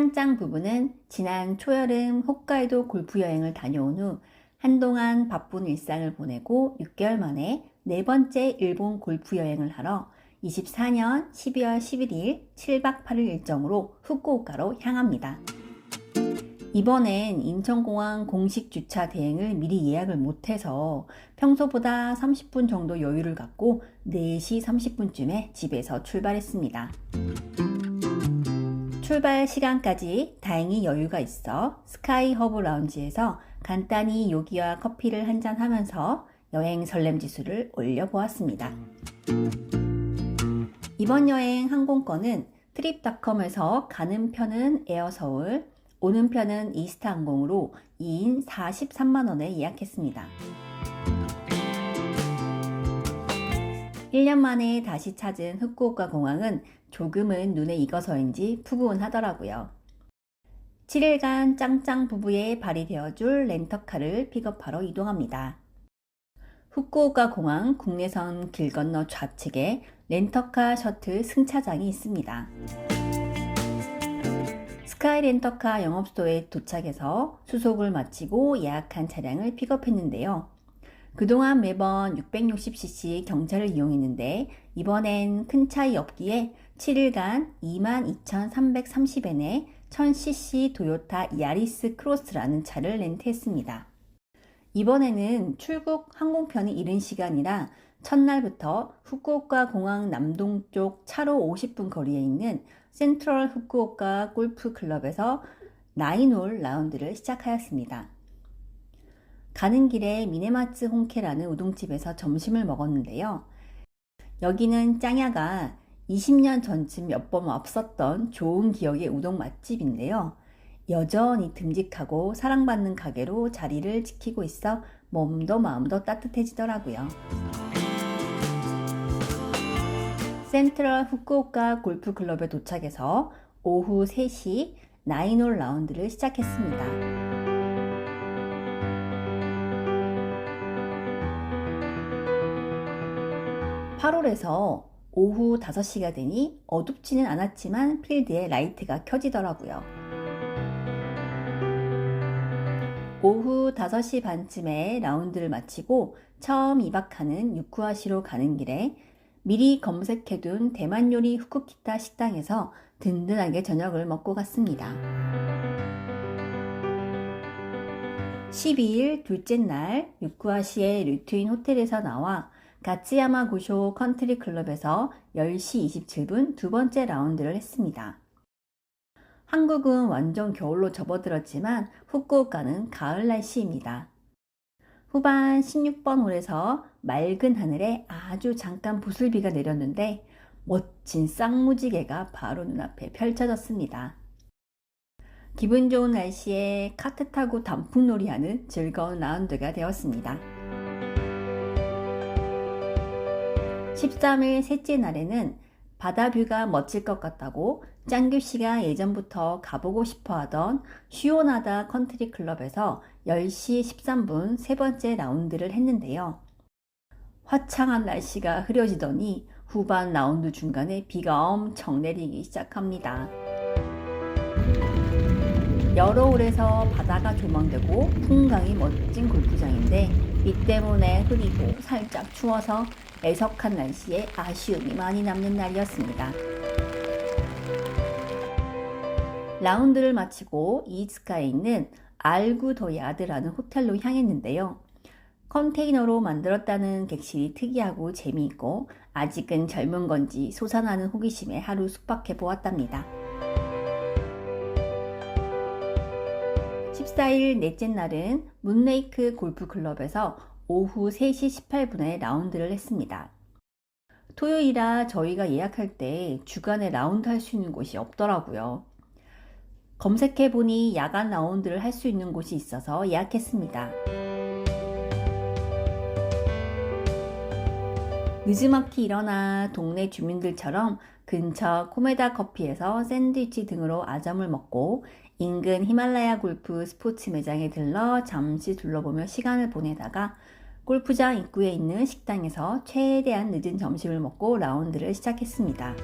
짱짱 부부는 지난 초여름 홋카이도 골프 여행을 다녀온 후 한동안 바쁜 일상을 보내고 6개월 만에 네 번째 일본 골프 여행을 하러 24년 12월 11일 7박 8일 일정으로 후쿠오카로 향합니다. 이번엔 인천공항 공식 주차 대행을 미리 예약을 못해서 평소보다 30분 정도 여유를 갖고 4시 30분쯤에 집에서 출발했습니다. 출발 시간까지 다행히 여유가 있어 스카이 허브 라운지에서 간단히 요기와 커피를 한잔 하면서 여행 설렘 지수를 올려보았습니다. 이번 여행 항공권은 트립닷컴에서 가는 편은 에어서울, 오는 편은 이스타 항공으로 2인 43만원에 예약했습니다. 1년 만에 다시 찾은 후쿠오카 공항은 조금은 눈에 익어서인지 푸근하더라고요. 7일간 짱짱 부부의 발이 되어줄 렌터카를 픽업하러 이동합니다. 후쿠오카 공항 국내선 길 건너 좌측에 렌터카 셔틀 승차장이 있습니다. 스카이 렌터카 영업소에 도착해서 수속을 마치고 예약한 차량을 픽업했는데요. 그동안 매번 660cc 경차를 이용했는데 이번엔 큰 차이 없기에 7일간 22,330엔에 1000cc 도요타 야리스 크로스라는 차를 렌트했습니다. 이번에는 출국 항공편이 이른 시간이라 첫날부터 후쿠오카 공항 남동쪽 차로 50분 거리에 있는 센트럴 후쿠오카 골프 클럽에서 나인홀 라운드를 시작하였습니다. 가는 길에 미네마츠 홍케라는 우동집에서 점심을 먹었는데요. 여기는 짱야가 20년 전쯤 몇 번 없었던 좋은 기억의 우동 맛집인데요. 여전히 듬직하고 사랑받는 가게로 자리를 지키고 있어 몸도 마음도 따뜻해지더라고요. 센트럴 후쿠오카 골프 클럽에 도착해서 오후 3시 나인홀 라운드를 시작했습니다. 8홀에서 오후 5시가 되니 어둡지는 않았지만 필드에 라이트가 켜지더라고요. 오후 5시 반쯤에 라운드를 마치고 처음 입학하는 유쿠아시로 가는 길에 미리 검색해둔 대만 요리 후쿠키타 식당에서 든든하게 저녁을 먹고 갔습니다. 12일 둘째 날 유쿠아시의 류트인 호텔에서 나와 가츠야마 고쇼 컨트리 클럽에서 10시 27분 두 번째 라운드를 했습니다. 한국은 완전 겨울로 접어들었지만 후쿠오카는 가을 날씨입니다. 후반 16번 홀에서 맑은 하늘에 아주 잠깐 부슬비가 내렸는데 멋진 쌍무지개가 바로 눈앞에 펼쳐졌습니다. 기분 좋은 날씨에 카트 타고 단풍놀이 하는 즐거운 라운드가 되었습니다. 13일 셋째 날에는 바다 뷰가 멋질 것 같다고 짱규 씨가 예전부터 가보고 싶어 하던 쉬오나다 컨트리 클럽에서 10시 13분 세 번째 라운드를 했는데요. 화창한 날씨가 흐려지더니 후반 라운드 중간에 비가 엄청 내리기 시작합니다. 여러 홀에서 바다가 조망되고 풍광이 멋진 골프장인데 비 때문에 흐리고 살짝 추워서 애석한 날씨에 아쉬움이 많이 남는 날이었습니다. 라운드를 마치고 이츠카에 있는 알구더 야드라는 호텔로 향했는데요. 컨테이너로 만들었다는 객실이 특이하고 재미있고 아직은 젊은 건지 솟아나는 호기심에 하루 숙박해 보았답니다. 14일 넷째 날은 문레이크 골프 클럽에서 오후 3시 18분에 라운드를 했습니다. 토요일이라 저희가 예약할 때 주간에 라운드 할 수 있는 곳이 없더라고요. 검색해보니 야간 라운드를 할 수 있는 곳이 있어서 예약했습니다. 늦지막히 일어나 동네 주민들처럼 근처 코메다 커피에서 샌드위치 등으로 아점을 먹고 인근 히말라야 골프 스포츠 매장에 들러 잠시 둘러보며 시간을 보내다가 골프장 입구에 있는 식당에서 최대한 늦은 점심을 먹고 라운드를 시작했습니다.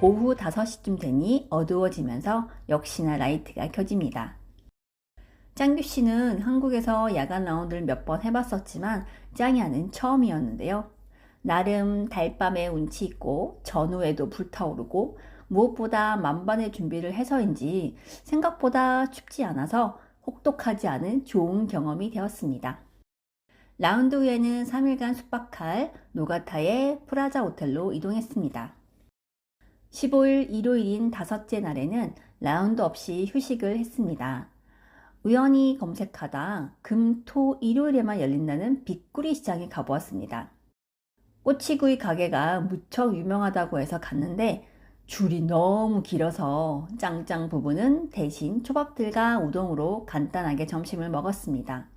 오후 5시쯤 되니 어두워지면서 역시나 라이트가 켜집니다. 짱규 씨는 한국에서 야간 라운드를 몇 번 해봤었지만 짱야는 처음이었는데요. 나름 달밤에 운치 있고 전후에도 불타오르고 무엇보다 만반의 준비를 해서인지 생각보다 춥지 않아서 혹독하지 않은 좋은 경험이 되었습니다. 라운드 후에는 3일간 숙박할 노가타의 프라자 호텔로 이동했습니다. 15일 일요일인 다섯째 날에는 라운드 없이 휴식을 했습니다. 우연히 검색하다 금, 토, 일요일에만 열린다는 빅구리 시장에 가보았습니다. 꼬치구이 가게가 무척 유명하다고 해서 갔는데 줄이 너무 길어서 짱짱 부부는 대신 초밥들과 우동으로 간단하게 점심을 먹었습니다.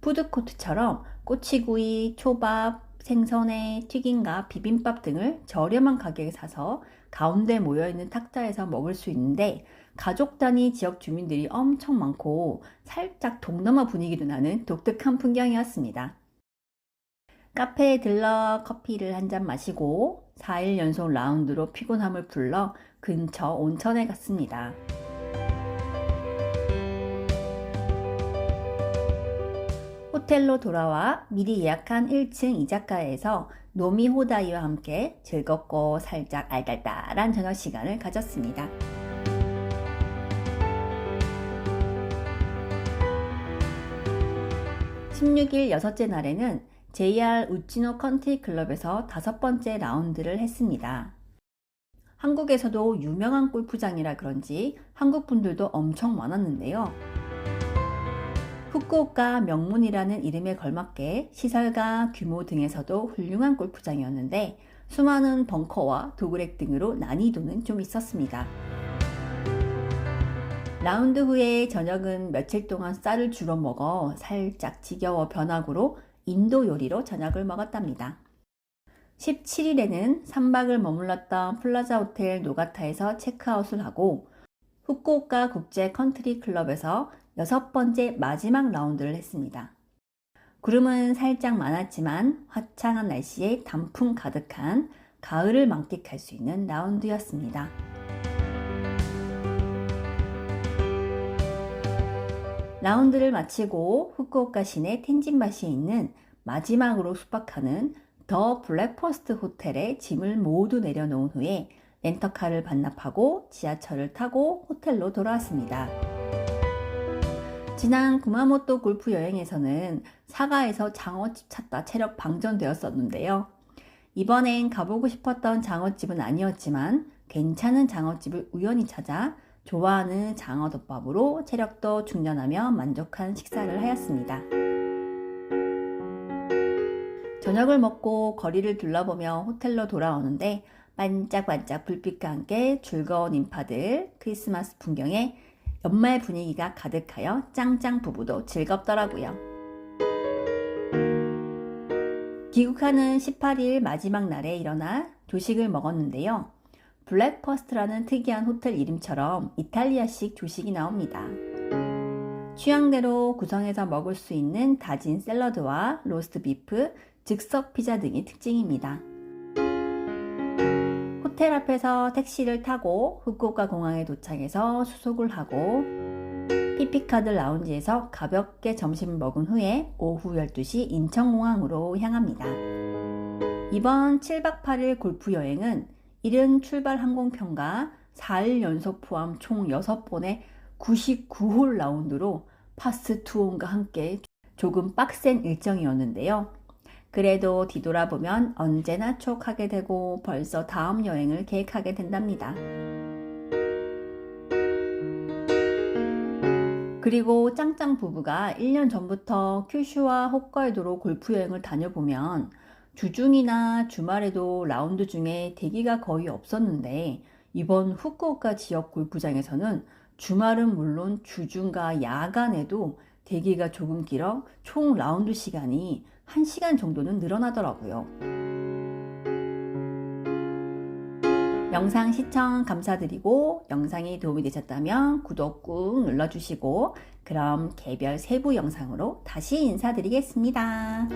푸드코트처럼 꼬치구이, 초밥, 생선회, 튀김과 비빔밥 등을 저렴한 가격에 사서 가운데 모여있는 탁자에서 먹을 수 있는데 가족 단위 지역 주민들이 엄청 많고 살짝 동남아 분위기도 나는 독특한 풍경이었습니다. 카페에 들러 커피를 한 잔 마시고 4일 연속 라운드로 피곤함을 풀러 근처 온천에 갔습니다. 호텔로 돌아와 미리 예약한 1층 이자카야에서 노미 호다이와 함께 즐겁고 살짝 알딸딸한 저녁 시간을 가졌습니다. 16일 여섯째 날에는 JR 우치노 컨트리 클럽에서 다섯 번째 라운드를 했습니다. 한국에서도 유명한 골프장이라 그런지 한국 분들도 엄청 많았는데요. 후쿠오카 명문이라는 이름에 걸맞게 시설과 규모 등에서도 훌륭한 골프장이었는데 수많은 벙커와 도그렉 등으로 난이도는 좀 있었습니다. 라운드 후에 저녁은 며칠 동안 쌀을 주로 먹어 살짝 지겨워 변화구로 인도 요리로 저녁을 먹었답니다. 17일에는 3박을 머물렀던 플라자 호텔 노가타에서 체크아웃을 하고 후쿠오카 국제 컨트리 클럽에서 여섯 번째 마지막 라운드를 했습니다. 구름은 살짝 많았지만 화창한 날씨에 단풍 가득한 가을을 만끽할 수 있는 라운드였습니다. 라운드를 마치고 후쿠오카 시내 텐진바시에 있는 마지막으로 숙박하는 더 블랙퍼스트 호텔에 짐을 모두 내려놓은 후에 렌터카를 반납하고 지하철을 타고 호텔로 돌아왔습니다. 지난 구마모토 골프 여행에서는 사가에서 장어집 찾다 체력 방전되었었는데요. 이번엔 가보고 싶었던 장어집은 아니었지만 괜찮은 장어집을 우연히 찾아 좋아하는 장어덮밥으로 체력도 충전하며 만족한 식사를 하였습니다. 저녁을 먹고 거리를 둘러보며 호텔로 돌아오는데 반짝반짝 불빛과 함께 즐거운 인파들, 크리스마스 풍경에 연말 분위기가 가득하여 짱짱 부부도 즐겁더라고요. 귀국하는 18일 마지막 날에 일어나 조식을 먹었는데요. 블랙퍼스트라는 특이한 호텔 이름처럼 이탈리아식 조식이 나옵니다. 취향대로 구성해서 먹을 수 있는 다진 샐러드와 로스트 비프, 즉석 피자 등이 특징입니다. 호텔 앞에서 택시를 타고 후쿠오카 공항에 도착해서 수속을 하고 피피카드 라운지에서 가볍게 점심을 먹은 후에 오후 12시 인천공항으로 향합니다. 이번 7박 8일 골프 여행은 이른 출발 항공편과 4일 연속 포함 총 6번의 99홀 라운드로 파스 투혼과 함께 조금 빡센 일정이었는데요. 그래도 뒤돌아보면 언제나 추억하게 되고 벌써 다음 여행을 계획하게 된답니다. 그리고 짱짱 부부가 1년 전부터 큐슈와 홋카이도로 골프 여행을 다녀보면 주중이나 주말에도 라운드 중에 대기가 거의 없었는데 이번 후쿠오카 지역 골프장에서는 주말은 물론 주중과 야간에도 대기가 조금 길어 총 라운드 시간이 1시간 정도는 늘어나더라고요. 영상 시청 감사드리고 영상이 도움이 되셨다면 구독 꾹 눌러주시고 그럼 개별 세부 영상으로 다시 인사드리겠습니다.